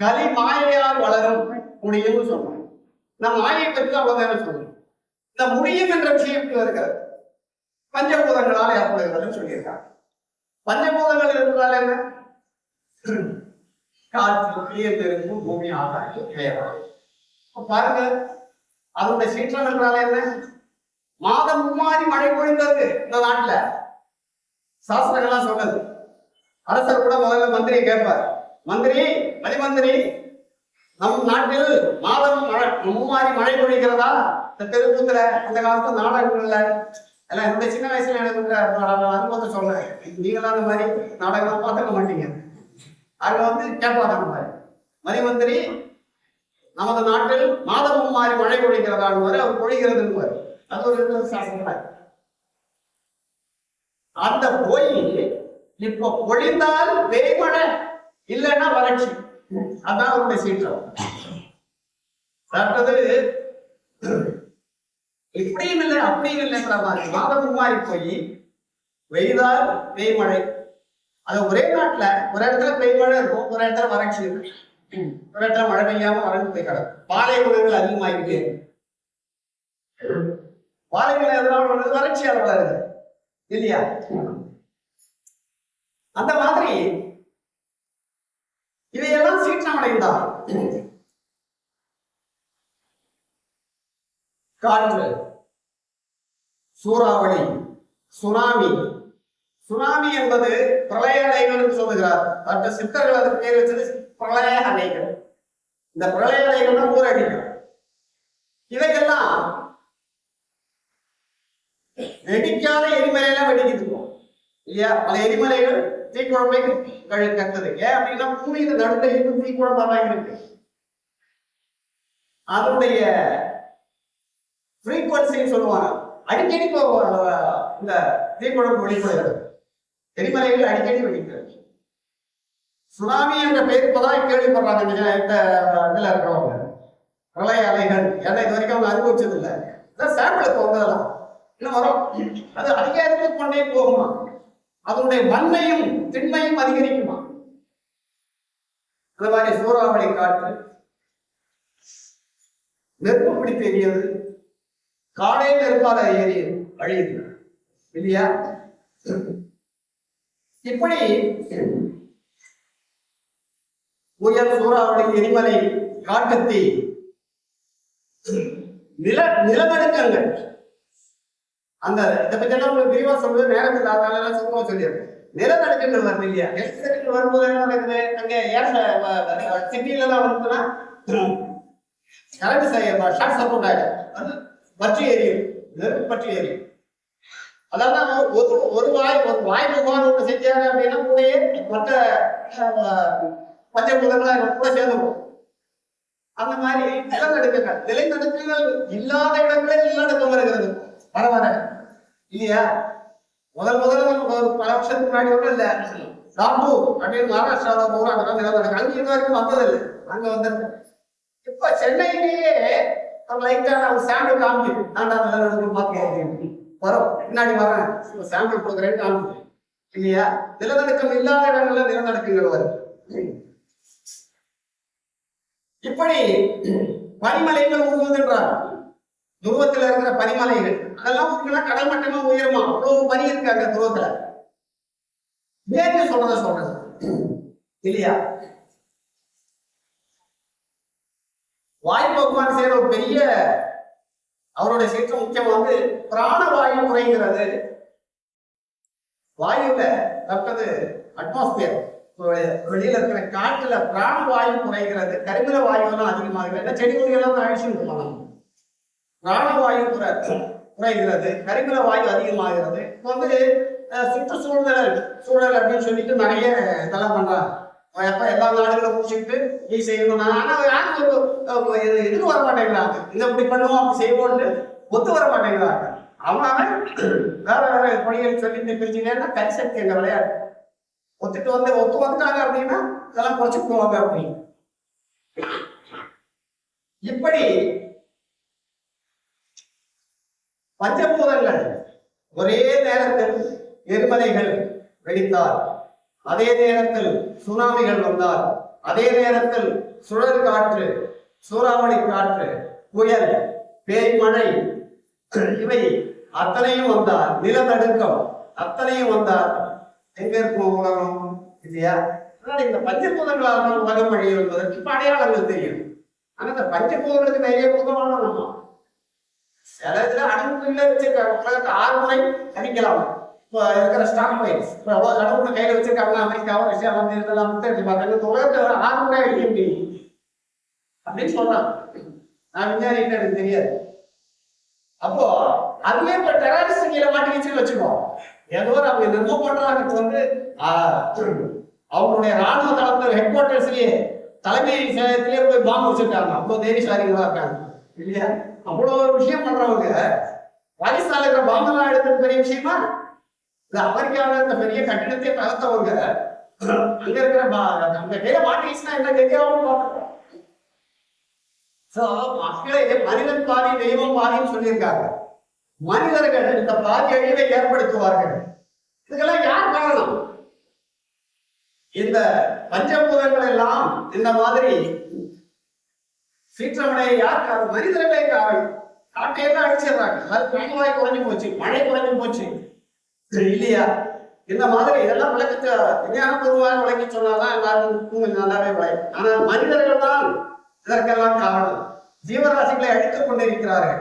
கலி மாயையால் வளரும் முடியும்னு சொல்றோம். நான் மாயை பற்றி அவ்வளவுதானே சொல்றேன் இந்த முடியும் என்ற விஷயத்தில் இருக்கிறது. பஞ்சபூதங்களால் ஏற்படுகிறதுன்னு சொல்லியிருக்காங்க. பஞ்சபூதங்கள் இருந்தால் என்ன? காற்று நீர் நெருப்பு பூமி ஆகாயம் இவையெல்லாம் பாருங்க அதனுடைய சீற்றம் என்றால் என்ன? மாதம் மும்மாறி மழை பொழிந்தது இந்த நாட்டுல. சாஸ்திரங்கள்லாம் சொன்னது. அரசர் கூட முதல்ல மந்திரியை கேட்பார். மந்திரி மதிமந்திரி நம் நாட்டில் மாதம் மழை மும்மாறி மழை பொழிக்கிறதா இந்த தெருக்கூத்துல அந்த காலத்து நாடகங்கள்ல எல்லாம் என்னுடைய சின்ன வயசுல எனக்கு அனுபவத்தை சொல்றேன். நீங்களாம் அந்த மாதிரி நாடகம் பார்த்துக்க மாட்டீங்க. அங்க வந்து கேட்பாங்க அந்த மாதிரி மதிமந்திரி நமது நாட்டில் மாதமும் மாறி மழை பொழிக்கிறதான்னு அவர் பொழிகிறதுன்னு அது ஒரு இது அந்த பொய் இப்ப பொழிந்தால் பெய்மழை இல்லைன்னா வறட்சி. அதான் அவருடைய சீற்றம். சாப்பிட்டது இப்படியும் இல்லை அப்படியும் இல்லைங்கிற மாதிரி. மாதமும் மாறி போய் வெய்தால் பேய்மழை. அது ஒரே நாட்டுல ஒரு இடத்துல பெய்மழை இருக்கும் ஒரு இடத்துல வறட்சி இருக்கும். ஒரு இடத்துல மழை பெய்யாம வறண்டு போய் கிடக்கும். உணவுகள் அதிகமாகிட்டே பாலை பாலைவனம் எதனால் வருது வறட்சியால் வருது இல்லையா? அந்த மாதிரி இதையெல்லாம் சீற்றம் அடைந்தால் காற்று சூறாவளி சுனாமி. சுனாமி என்பது பிரளய அலைகள் என்று சொல்லுகிறார். மற்ற சித்தர்கள் அதற்கு பேர் வச்சது பிரளய அலைகள். இந்த பிரளய அலைகள் தான் ஊரடிக்கும் இவையெல்லாம் வெடிக்காத எரிமலையெல்லாம் வெடிக்கிட்டு இருக்கும் இல்லையா? பல எரிமலைகள் தீக்குழம்பை கழு கத்தது. ஏன் அப்படின்னா பூமியில நடுத்த இன்னும் தீக்குழம்பாதான் இருக்கு. அதனுடைய ஃப்ரீக்வன்சின்னு சொல்லுவாங்க. அடிக்கடி இந்த தீக்குழம்பு வெளிப்படுகிறது எரிமலைகள் அடிக்கடி வெடிக்கிறது சுனாமி என்ற பெயர் இப்பதான் கேள்விப்படுறாங்க. இந்த இந்த இதுல இருக்கிறவங்க. பிரளய அலைகள். ஏன்னா இது வரைக்கும் அவங்க அனுபவிச்சது இல்லை இதான் சாம்பிளுக்கு வந்ததெல்லாம். இன்னும் வரும். அது அதிகரித்து கொண்டே போகுமா? அதனுடைய வன்மையும் திண்மையும் அதிகரிக்குமா? இந்த மாதிரி சூறாவளி காற்று நெருப்பு பிடித்து எரியது. காடே இருப்பாத ஏறி அழியுது. இல்லையா? இப்படி புயல் சூறாவளி எரிமலை காட்டுத்தீ நில நிலநடுக்கங்கள். அந்த இதை பத்தி எல்லாம் உங்களுக்கு விரிவா சொல்றது நேரம் இல்லாதனால எல்லாம் சுத்தமா சொல்லிடுறேன். நிலநடுக்கங்கள் வருது இல்லையா? நிலநடுக்கங்கள் வரும்போது என்ன நடக்குது? அங்க ஏன் சிட்டில தான் வந்துன்னா கரண்ட் ஷார்ட் சப்போர்ட் ஆயிடும். அது பற்றி எரியும். நெருப்பு பற்றி எரியும். அதாவது ஒரு ஒரு வாய் ஒரு வாய் முகாம் ஒன்று செஞ்சாங்க அப்படின்னா கூடயே மற்ற பஞ்சபூதங்களை கூட சேர்ந்துடும் அந்த மாதிரி நிலநடுக்கங்கள் நிலநடுக்கங்கள் இல்லாத இடங்களில் நிலநடுக்கம் வருகிறது. பரவாயில்ல. இல்லையா? முதல் முதல்ல ஒரு பல வருஷத்துக்கு முன்னாடி கூட இல்ல. ராம்பூர் அப்படின்னு மகாராஷ்டிராவில் போகிறோம் அங்கெல்லாம் நிலநடுக்கம். அங்கே இது வரைக்கும் வந்ததில்லை. அங்க வந்திருக்கு இப்ப சென்னையிலேயே ஒரு லைட்டான ஒரு சாம்பிள் காமிக்குது நான் நிலநடுக்கம் பார்க்க வரும். பின்னாடி வரேன் சாம்பிள் கொடுக்குறேன்னு காமிக்குது இல்லையா? நிலநடுக்கம் இல்லாத இடங்கள்ல நிலநடுக்கங்கள் வருது இப்படி பனிமலைகள் உருகுகின்றார் துருவத்தில் இருக்கிற பனிமலைகள். அதெல்லாம் உருகுனா கடல் மட்டமா உயருமா. அவ்வளவு பனி இருக்காங்க துருவத்துல. வேறு சொல்றத சொல்றது இல்லையா? வாயு பகவான் செய்யற ஒரு பெரிய அவருடைய சீற்றம் முக்கியமா வந்து பிராணவாயு குறைகிறது. வாயுல தப்பது அட்மாஸ்பியர் வெளியில இருக்கிற காற்றுல பிராணவாயு குறைகிறது. கரிமல வாயு எல்லாம் அதிகமாகிறது ஏன்னா செடி கொடியெல்லாம் அழிச்சுட்டு போனாங்க பிராணவாயு குறை குறைகிறது. கரிமல வாயு அதிகமாகிறது. இப்போ வந்து அஹ், சுற்றுச்சூழல் சூழல் அப்படின்னு சொல்லிட்டு நிறைய இதெல்லாம் பண்றாங்க. எப்ப எல்லா நாடுகளும் பூச்சிக்கிட்டு நீ செய்யணும். ஆனா யாரும் ஒரு இதுக்கு வர மாட்டேங்கிறாங்க இதை இப்படி பண்ணுவோம் அப்படி செய்வோம்னு ஒத்து வர மாட்டேங்கிறாங்க அவன் அவன் வேற வேற பணிகள் சொல்லிட்டு பிரிச்சுங்கன்னா கரிசக்தி எங்க விளையாடு. ஒத்துட்டு வந்து ஒத்து வந்துட்டாங்க அப்படின்னா இதெல்லாம் குறைச்சிட்டு போவாங்க அப்படின்னு இப்படி பஞ்சபூதங்கள் ஒரே நேரத்தில் எரிமலைகள் வெடித்தார் அதே நேரத்தில் சுனாமிகள் வந்தால் அதே நேரத்தில் சுழல் காற்று சூறாவளி காற்று புயல் பேய் மழை இவை அத்தனையும் வந்தால் நிலநடுக்கம் அத்தனையும் வந்தால் எங்க இருக்கும் உலகம்? இல்லையா? அதனால இந்த பஞ்சபூதங்களால் தான் உலகம் வழி என்பதற்கு இப்ப அடையாளங்கள் தெரியும். ஆனா இந்த பஞ்சபூதங்களுக்கு நிறைய பூதமான நம்ம சில இதுல அணுகுள்ள வச்சிருக்காங்க. உலகத்தை ஆறு முறை அடிக்கலாம் இப்போ இருக்கிற ஸ்டாக் பைஸ் இப்போ அவ்வளோ கடவுள் கையில் வச்சிருக்காங்க அமெரிக்காவும் ரஷ்யா வந்து இதெல்லாம் முத்தடிச்சு பார்த்தாங்க இந்த உலகத்தை ஆறு முடியும் அப்படின்னு சொல்றான் நான் விஞ்ஞானிட்டு எனக்கு தெரியாது. அப்போ அதுவே இப்ப டெரரிஸ்ட் கீழே மாட்டிக்கிச்சுன்னு வச்சுக்கோ. ஏதோ ஒரு அவங்க என்னமோ பண்றாங்க. வந்து அவங்களுடைய ராணுவ தளத்தில் ஹெட் குவார்டர்ஸ்லயே தலைமை செயலத்திலேயே போய் பாம்பு வச்சிருக்காங்க. அவ்வளோ தைரியசாலிகளா இருக்காங்க. இல்லையா? அவ்வளோ ஒரு விஷயம் பண்றவங்க. பாகிஸ்தான்ல இருக்கிற பாம்பெல்லாம் எடுத்தது பெரிய விஷயமா? இந்த அமெரிக்காவில் இந்த பெரிய கட்டிடத்தை தகர்த்தவங்க அங்க இருக்கிற பா- அந்த கையில மாட்டிக்கிச்சுன்னா என்ன கெட்டியாவும் சோ மக்களே மனிதன் பாதி தெய்வம் பாதின்னு சொல்லியிருக்காங்க. மனிதர்கள் இந்த பாதி அழிவை ஏற்படுத்துவார்கள். இதுக்கெல்லாம் யார் காரணம்? இந்த பஞ்சபூதங்கள் எல்லாம் இந்த மாதிரி சீற்றமடைய யார் காரணம்? மனிதர்களே காரணம். காட்டையெல்லாம் அழிச்சிடுறாங்க. அது பிராணவாய் குறைஞ்சு போச்சு மழை குறைஞ்சு போச்சு. இல்லையா? இந்த மாதிரி இதெல்லாம் விளக்கத்தை விஞ்ஞானபூர்வமாக விளக்கி சொன்னாதான் எல்லாரும் கொஞ்சம் நல்லாவே விளையும் ஆனால் மனிதர்கள் தான் இதற்கெல்லாம் காரணம். ஜீவராசிகளை அழித்துக் கொண்டிருக்கிறார்கள்.